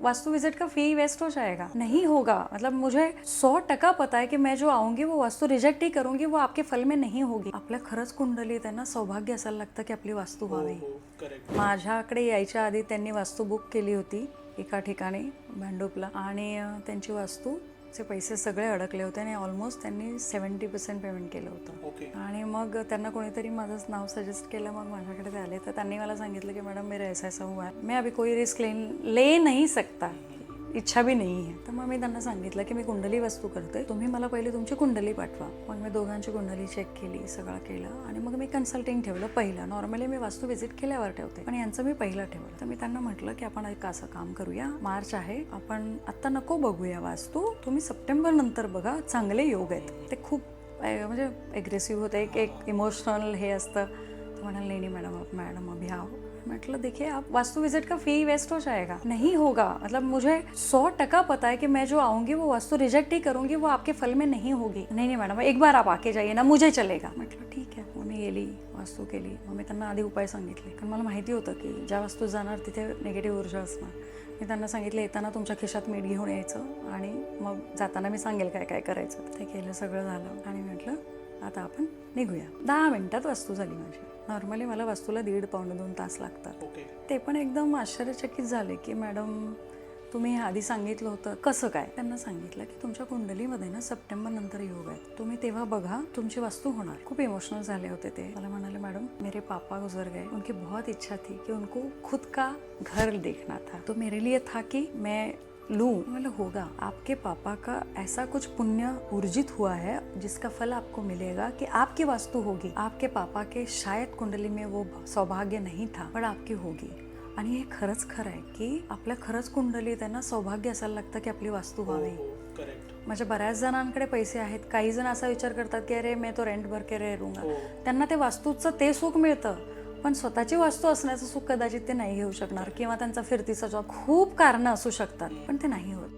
वास्तु visit का fee waste हो जाएगा? नहीं होगा। मतलब मुझे सौ टका पता है कि मैं जो आऊंगी वो वास्तु रिजेक्ट ही करूंगी वो आपके फल में नहीं होगी। आपल्या खरंच कुंडलीत आहे ना सौभाग्य असायला लागतं की आपली वास्तू व्हावी करेक्ट माझ्याकडे यायच्या आधी त्यांनी वास्तू बुक केली होती एका ठिकाणी भांडूपला. आणि त्यांची वास्तूचे पैसे सगळे अडकले होते आणि ऑलमोस्ट त्यांनी सेवन्टी पर्सेंट पेमेंट केलं होतं. ओके आणि मग त्यांना कोणीतरी माझं नाव सजेस्ट केलं मग माझ्याकडे ते आले. तर त्यांनी मला सांगितलं की मॅडम मेरा ऐसा ऐसा हुआ है मैं अभी कोई रिस्क ले ले नहीं सकता. इच्छा भी नाही आहे. तर मग मी त्यांना सांगितलं की मी कुंडली वस्तू करते. तुम्ही मला पहिले तुमची कुंडली पाठवा. मग मी दोघांची कुंडली चेक केली सगळं केलं आणि मग मी कन्सल्टिंग ठेवलं पहिलं. नॉर्मली मी वास्तू व्हिजिट केल्यावर ठेवते. पण यांचं मी पहिलं ठेवलं. तर मी त्यांना म्हटलं की आपण एक असं काम करूया. मार्च आहे. आपण आत्ता नको बघूया वास्तू. तुम्ही सप्टेंबर नंतर बघा. चांगले योग आहेत. ते खूप म्हणजे एग्रेसिव्ह होते. एक एक इमोशनल हे असतं. म्हणाल नाही नाही मॅडम मॅडम बोला देखिए आप वास्तु विजिट का फी वेस्ट हो जाएगा। नहीं होगा। मतलब मुझे सौ टका पता है कि मैं जो आऊंगी वो वास्तु रिजेक्ट ही करूंगी वो आपके फल में नहीं होगी। नहीं नहीं मैडम एक बार आप आके जाइए ना मुझे चलेगा। म्हटलं ठीक आहे मग मी गेली वास्तू केली मग मी त्यांना आधी उपाय सांगितले। कारण मला माहिती होतं की ज्या वास्तू जाणार तिथे निगेटिव्ह ऊर्जा असणार. मी त्यांना सांगितलं येताना तुमच्या खिशात मीठ घेऊन यायचं आणि मग जाताना मी सांगेल काय काय करायचं. ते केलं सगळं झालं. आणि म्हटलं आता आपण निघूया. दहा मिनिटात वास्तू झाली माझी. नॉर्मली मला वास्तूला दीड पावणे दोन तास लागतात. ओके. ते पण एकदम आश्चर्यचकित झाले की मॅडम तुम्ही आधी सांगितलं होतं. कसं काय? त्यांना सांगितलं की तुमच्या कुंडलीमध्ये ना सप्टेंबर नंतर योग आहे. तुम्ही तेव्हा बघा तुमची वास्तू होणार. खूप इमोशनल झाले होते ते. मला म्हणाले मॅडम मेरे पापा गुजर गए. उनकी बहुत इच्छा थी कि उनको खुद का घर देखना था. तो मेरे लिए था कि मैं लूं मतलब होगा आपके पापा का ऐसा कुछ पुण्य ऊर्जित हुआ है जिसका फल आपको मिलेगा कि आपकी वास्तु होगी। आपके पापा के शायद कुंडली में वो सौभाग्य नहीं था पण आपकी होगी। आणि हे खरंच खरं आहे की आपल्या खरंच कुंडलीत आहे ना सौभाग्य असायला लागतं की आपली वास्तू व्हावी. करेक्ट म्हणजे बऱ्याच जणांकडे पैसे आहेत काही जण असा विचार करतात की अरे मी तो रेंट भर के रे रूंगा हो. त्यांना ते वास्तूचं ते सुख मिळतं. पण स्वतःची वास्तू असण्याचं सुख कदाचित ते नाही घेऊ शकणार किंवा त्यांचा फिरतीचा जॉब खूप कारणं असू शकतात पण ते नाही होत.